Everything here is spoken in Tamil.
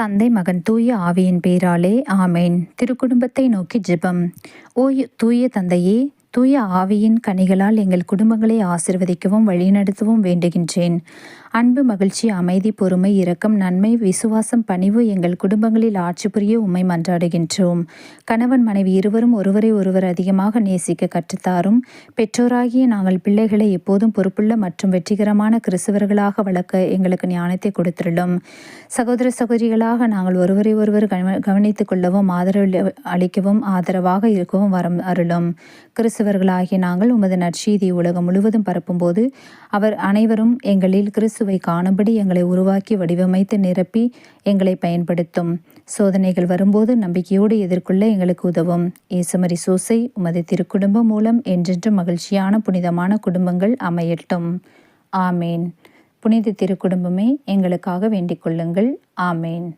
தந்தை மகன் தூய ஆவியின் பேராலே ஆமேன். திருக்குடும்பத்தை நோக்கி ஜெபம். ஓ தூய தந்தையே தூய ஆவியின் கனிகளால் எங்கள் குடும்பங்களை ஆசிர்வதிக்கவும் வழிநடத்தவும் வேண்டுகின்றேன். அன்பு மகிழ்ச்சி அமைதி பொறுமை இரக்கம் நன்மை விசுவாசம் பணிவு எங்கள் குடும்பங்களில் ஆட்சி புரிய உம்மை மன்றாடுகின்றோம். கணவன் மனைவி இருவரும் ஒருவரை ஒருவர் அதிகமாக நேசிக்க கற்றுத்தாரும். பெற்றோராகிய நாங்கள் பிள்ளைகளை எப்போதும் பொறுப்புள்ள மற்றும் வெற்றிகரமான கிறிஸ்தவர்களாக வளர்க்க எங்களுக்கு ஞானத்தை கொடுத்துள்ளோம். சகோதர சகோதரிகளாக நாங்கள் ஒருவரை ஒருவர் கவனித்துக் கொள்ளவும் ஆதரவு அளிக்கவும் ஆதரவாக இருக்கவும் வரம் அருளும். கிறிஸ்தவர்களாகிய நாங்கள் உமது நற்செய்தி உலகம் முழுவதும் பரப்பும்போது அவர் அனைவரும் எங்களில் இயேசுவை காணும்படி எங்களை உருவாக்கி வடிவமைத்து நிரப்பி எங்களை பயன்படுத்தும். சோதனைகள் வரும்போது நம்பிக்கையோடு எதிர்கொள்ள எங்களுக்கு உதவும். ஏசுமரி சூசை உமது திருக்குடும்பம் மூலம் என்றென்றும் மகிழ்ச்சியான புனிதமான குடும்பங்கள் அமையட்டும். ஆமேன். புனித திருக்குடும்பமே எங்களுக்காக வேண்டிக் கொள்ளுங்கள். ஆமேன்.